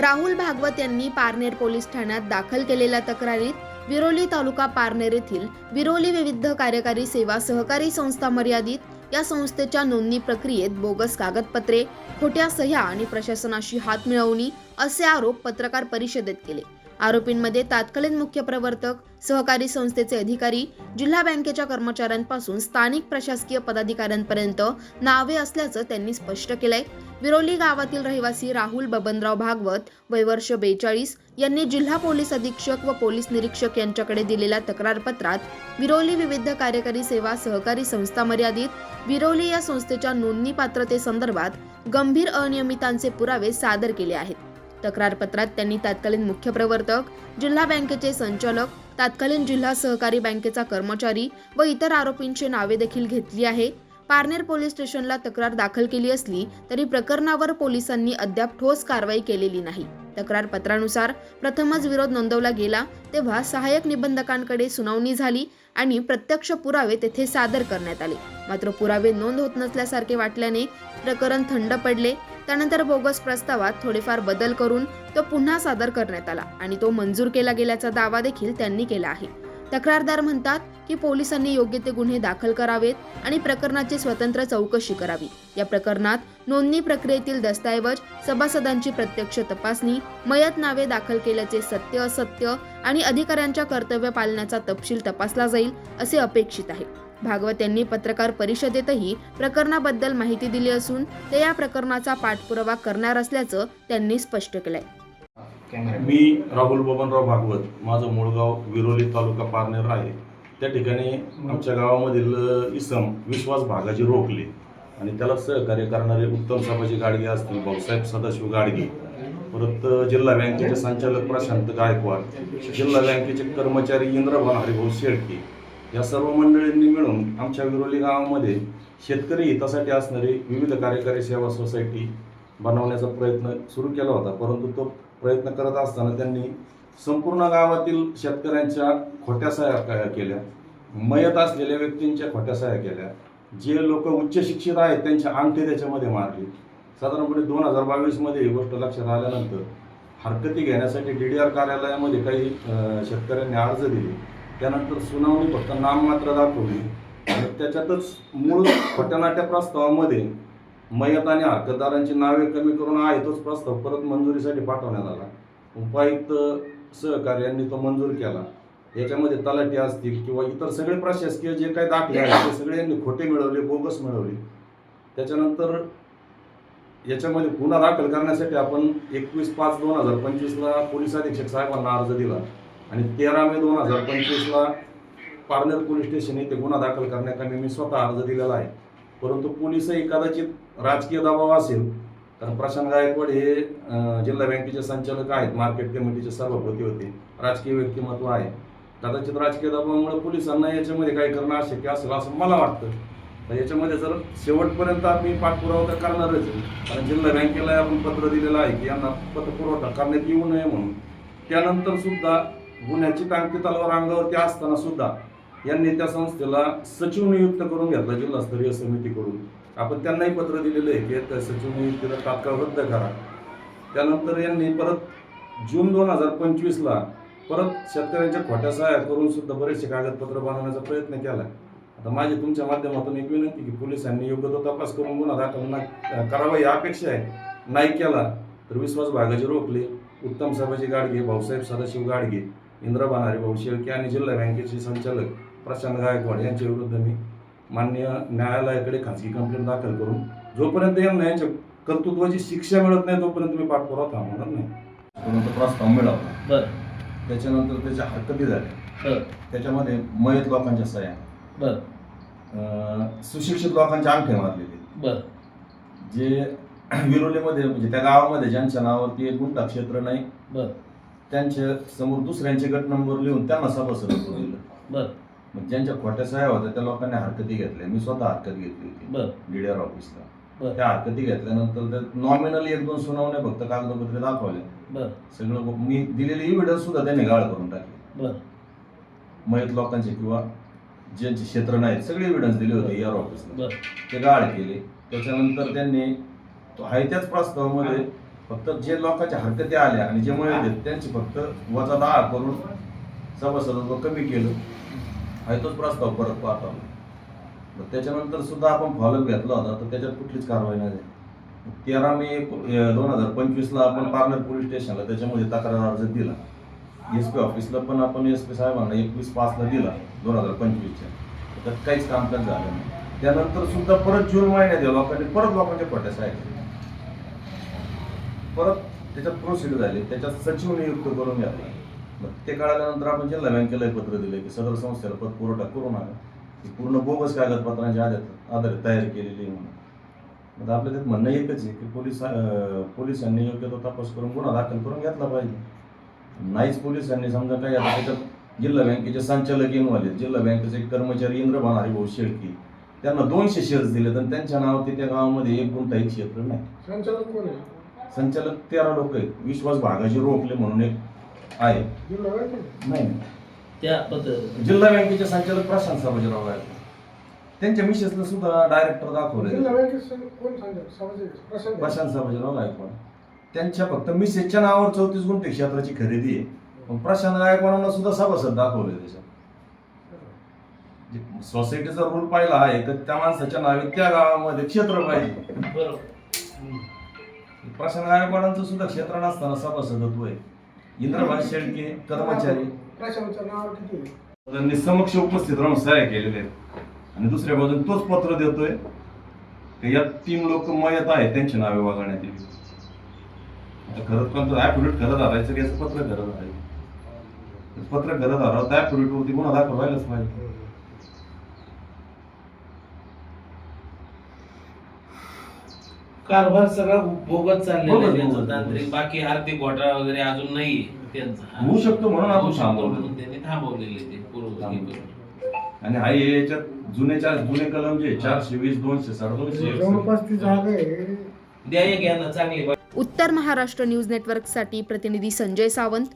राहुल भागवत यांनी पारनेर पोलीस ठाण्यात दाखल केलेल्या तक्रारीत विरोली तालुका पारनेर येथील विरोली विविध कार्यकारी सेवा सहकारी संस्था मर्यादित या संस्थेच्या नोंदणी प्रक्रियेत बोगस कागदपत्रे खोट्या सह्या आणि प्रशासनाशी हात मिळवणी असे आरोप पत्रकार परिषदेत केले. आरोपींमध्ये तात्कालीन मुख्य प्रवर्तक सहकारी संस्थेचे अधिकारी जिल्हा बँकेच्या कर्मचाऱ्यांपासून स्थानिक प्रशासकीय पदाधिकाऱ्यांपर्यंत नावे असल्याचं त्यांनी स्पष्ट केलंय. विरोली गावातील रहिवासी राहुल बबनराव भागवत वयवर्ष बेचाळीस यांनी जिल्हा पोलीस अधीक्षक व पोलीस निरीक्षक यांच्याकडे दिलेल्या तक्रारपत्रात विरोली विविध कार्यकारी सेवा सहकारी संस्था मर्यादित विरोली या संस्थेच्या नोंदणी पात्रतेसंदर्भात गंभीर अनियमितांचे पुरावे सादर केले आहेत. तक्रारपत्रात त्यांनी तत्कालीन मुख्य प्रवर्तक जिल्हा बँकेचे संचालक तत्कालीन जिल्हा सहकारी बँकेचा कर्मचारी व इतर आरोपींची नावे देखील घेतली आहे. पारनेर पोलीस स्टेशनला तक्रार दाखल केली असली तरी प्रकरणावर पोलिसांनी अद्याप ठोस कारवाई केलेली नाही. तक्रारपत्रानुसार प्रथमच विरोध नोंदवला गेला तेव्हा सहाय्यक निबंधकांकडे सुनावणी झाली आणि प्रत्यक्ष पुरावे तेथे सादर करण्यात आले. मात्र पुरावे नोंद होत नसल्यासारखे वाटल्याने प्रकरण थंड पडले त्यानंतर बोगस प्रस्तावात थोडेफार बदल करून तो पुन्हा सादर करण्यात आला आणि तो मंजूर केला गेल्याचा दावा देखील त्यांनी केला आहे. तक्रारदार म्हणतात की पोलिसांनी योग्य ते गुन्हे दाखल करावेत आणि प्रकरणाची स्वतंत्र चौकशी करावी. या प्रकरणात नोंदणी प्रक्रियेतील दस्तऐवज सभासदांची प्रत्यक्ष तपासणी मयत नावे दाखल केल्याचे सत्य असत्य आणि अधिकाऱ्यांच्या कर्तव्य पालनाचा तपशील तपासला जाईल असे अपेक्षित आहे. भागवत यांनी पत्रकार परिषदेतही प्रकरणाबद्दल माहिती दिली असून ते या प्रकरणाचा पाठपुरावा करणार असल्याचं त्यांनी स्पष्ट केलंय. मी राहुल बबनराव भागवत माझं मूळ गाव विरोली तालुका पारनेर आहे. त्या ठिकाणी आमच्या गावामधील इसम विश्वास भागाची रोखले आणि त्याला सहकार्य करणारे उत्तम सभाजी गाडगे असतील भाऊसाहेब सदाशिव गाडगे परत जिल्हा बँकेचे संचालक प्रशांत गायकवाड जिल्हा बँकेचे कर्मचारी इंद्रभान हरिभाऊ शेळके या सर्व मंडळींनी मिळून आमच्या विरोली गावामध्ये शेतकरी हितासाठी असणारी विविध कार्यकारी सेवा सोसायटी बनवण्याचा प्रयत्न सुरू केला होता. परंतु तो प्रयत्न करत असताना त्यांनी संपूर्ण गावातील शेतकऱ्यांच्या खोट्या सहाय्या केल्या. मयत असलेल्या व्यक्तींच्या खोट्या सहाय्या केल्या. जे लोक उच्च शिक्षित आहेत त्यांचे अंगठे त्याच्यामध्ये मारले. साधारणपणे दोन हजार बावीसमध्ये ही गोष्ट लक्षात आल्यानंतर हरकती घेण्यासाठी डी डी आर कार्यालयामध्ये काही शेतकऱ्यांनी अर्ज दिले. त्यानंतर सुनावणी फक्त नाममात्र दाखवली. आणि त्याच्यातच मूळ खोट्यानाट्या प्रस्तावामध्ये मयत आणि हक्कदारांची नावे कमी करून आहे तोच प्रस्ताव परत मंजुरीसाठी पाठवण्यात आला. उपायुक्त सहकार्यांनी तो मंजूर केला. याच्यामध्ये तलाठी असतील किंवा इतर सगळे प्रशासकीय जे काही दाखले आहेत ते सगळे यांनी खोटे मिळवले बोगस मिळवले. त्याच्यानंतर याच्यामध्ये गुन्हा दाखल करण्यासाठी आपण एकवीस पाच दोन हजार पंचवीसला पोलीस अधीक्षक साहेबांना अर्ज दिला. आणि तेरा मे दोन हजार पंचवीसला पारनेर पोलीस स्टेशन येथे गुन्हा दाखल करण्याकरता मी स्वतः अर्ज दिलेला आहे. परंतु पोलीसही कदाचित राजकीय दबाव असेल कारण प्रशांत गायकवाड हे जिल्हा बँकेचे संचालक आहेत मार्केट कमिटीचे सभापती होते राजकीय व्यक्तिमत्व आहे. कदाचित राजकीय दबावामुळे पोलिसांना याच्यामध्ये काही करणं अशक्य असेल असं मला वाटतं. तर याच्यामध्ये जर शेवटपर्यंत आम्ही पाठपुरावा तर करणारच आहे. कारण जिल्हा बँकेला आपण पत्र दिलेलं आहे की यांना पतपुरवठा करण्यात येऊ नये म्हणून. त्यानंतर सुद्धा गुन्ह्याची टांगती तलवार अंगावरती असताना सुद्धा यांनी त्या संस्थेला सचिव नियुक्त करून घेतला जिल्हास्तरीय समितीकडून. आपण त्यांनाही पत्र दिलेलं आहे की त्या सचिव नियुक्तीला तात्काळ रद्द करा. त्यानंतर यांनी परत जून दोन हजार पंचवीसला परत शेतकऱ्यांच्या खोट्या सहाय्या करून सुद्धा बरेचसे कागदपत्र बनवण्याचा प्रयत्न केला. आता माझी तुमच्या माध्यमातून एक विनंती की पोलिसांनी योग्य तो तपास करून गुन्हा दाखल ना- करावा ही अपेक्षा आहे. नाही केला तर विश्वास भागाजी रोखले. उत्तम सभाजी गाडगे भाऊसाहेब सदाशिव गाडगे. इंद्रबान हरिभाऊ शेळके आणि जिल्हा बँकेचे संचालक प्रशांत गायकवाड यांच्या विरुद्ध मी मान्य न्यायालयाकडे खाजगी कंप्लेंट दाखल करून जोपर्यंत यांना यांच्या कर्तृत्वाची शिक्षा मिळत नाही तोपर्यंत मी पाठपुरावा थांबवणार नाही. प्रस्ताव मिळाला बर. त्याच्यानंतर त्याच्या हरकती झाल्या. त्याच्यामध्ये मयत लोकांच्या सह्या. बर. सुशिक्षित लोकांचे अंगठे मारलेले. बर. जे विरोलीमध्ये म्हणजे त्या गावामध्ये ज्यांच्या नावावरती एक गुंठा क्षेत्र नाही बर. त्यांच्यासमोर दुसऱ्यांचे गट नंबर लिहून त्यांना सभासदत्व दिलं. बर. मग ज्यांच्या खोट्या सह्या होत्या त्या लोकांनी हरकती घेतल्या. मी स्वतः हरकत घेतली होती. बर. डी आर ऑफिसला बर. त्या हरकती घेतल्यानंतर नॉमिनली एक दोन सुनावण्या फक्त कागदपत्रे दाखवल्या बर. सगळं बघ- मी दिलेले इव्हिडन्स सुद्धा त्यांनी गाळ करून टाकले. बर. मयत लोकांचे किंवा ज्यांचे क्षेत्र नाहीत सगळे एव्हिडन्स दिले होते E आर ऑफिसला बर. ते गाळ केले. त्याच्यानंतर त्यांनी तो आहे त्याच प्रस्तावामध्ये फक्त जे लोकांच्या हरकती आल्या आणि जे मुळे त्यांची फक्त वजा दहा करून सभासदत्व कमी केलं. हा तोच प्रस्ताव परत पाहतो आलो मग त्याच्यानंतर सुद्धा आपण फॉलोअप घेतला होता तर त्याच्यात कुठलीच कारवाई नाही झाली. तेरा मे दोन हजार पंचवीसला आपण पार्लर पोलीस स्टेशनला त्याच्यामध्ये तक्रार अर्ज दिला. एस पी ऑफिसला पण आपण एस पी साहेबांना एकवीस पाचला दिला दोन हजार पंचवीसच्या. त्यात काहीच कामकाज झालं नाही. त्यानंतर सुद्धा परत जून महिन्यात लोकांनी परत लोकांच्या पट्ट्या साहेब परत त्याच्यात प्रोसिड झाले त्याच्यात सचिव नियुक्त करून घेतला मग ते कळाल्यानंतर आपण जिल्हा बँकेला एक पत्र दिले की सदर संस्थेला पत पुरवठा करू नका ती पूर्ण बोगस कागदपत्रांच्या आधार आधारे तयार केलेली म्हणून. मग आपलं त्यात म्हणणं एकच आहे की पोलीस पोलिसांनी योग्य तो तपास करून गुन्हा दाखल करून घेतला पाहिजे. नाहीच पोलिसांनी समजा काय आता त्याच्यात जिल्हा बँकेचे संचालक इन्व्हॉल्व जिल्हा बँकेचे कर्मचारी इंद्रभान हरिभाऊ शेळकी. त्यांना दोनशे शेअर्स दिले तर त्यांच्या नावावरती त्या गावामध्ये एक गुंठाही क्षेत्र नाही. संचालक कोण आहे? संचालक तेरा लोक आहेत. विश्वास भागाचे रोखले म्हणून एक आहे? नाही. त्या पद्धत जिल्हा बँकेचे संचालक प्रशांत सावजीराव आहेत. त्यांच्या मिसेसला सुद्धा डायरेक्टर दाखवले. प्रशांत. सावजीराव गायकवाड त्यांच्या फक्त मिसेसच्या नावावर चौतीस गुंठे क्षेत्राची खरेदी आहे. पण प्रशांत गायकवाडांना सुद्धा सभासद दाखवले त्याच्यात. जे सोसायटीचा रूल पाहिला आहे तर त्या माणसाच्या नावे त्या गावामध्ये क्षेत्र पाहिजे. बरोबर. प्रशांत गायकवाडांचं सुद्धा क्षेत्र नसताना सभासदत्व आहे इंद्रभान शेळके कर्मचारी. किती आहे? त्यांनी समक्ष उपस्थित राहून सहाय्य केलेले आहेत. आणि दुसऱ्या बाजूने तोच पत्र देतोय. की या तीन लोक मयत आहेत त्यांची नावे वगळण्यात येईल आता खरंच पण ॲफिडेविट खरं धरायचं की याचं पत्र खरं धरायचं? पत्र खरं धरावं त्या ॲफिडेविट वरती गुन्हा दाखल व्हायलाच पाहिजे. कारभार सगळा बोगत चाललेला आहे त्यांचा तांत्रिक. बाकी आर्थिक घोटाळा वगैरे अजून नाहीये त्यांचा. होऊ शकतो म्हणून आपण होऊ शकतो थांबवलं. म्हणून त्यांनी थांबवलेले ते पूर्व थांबवलं. आणि हा हे याच्यात जुने चार जुने कलम जे चारशे वीस दोनशे साठ दोनशे जवळपास ती जागा आहे. द्या एक यांना चांगली. उत्तर महाराष्ट्र न्यूज नेटवर्कसाठी प्रतिनिधी संजय सावंत.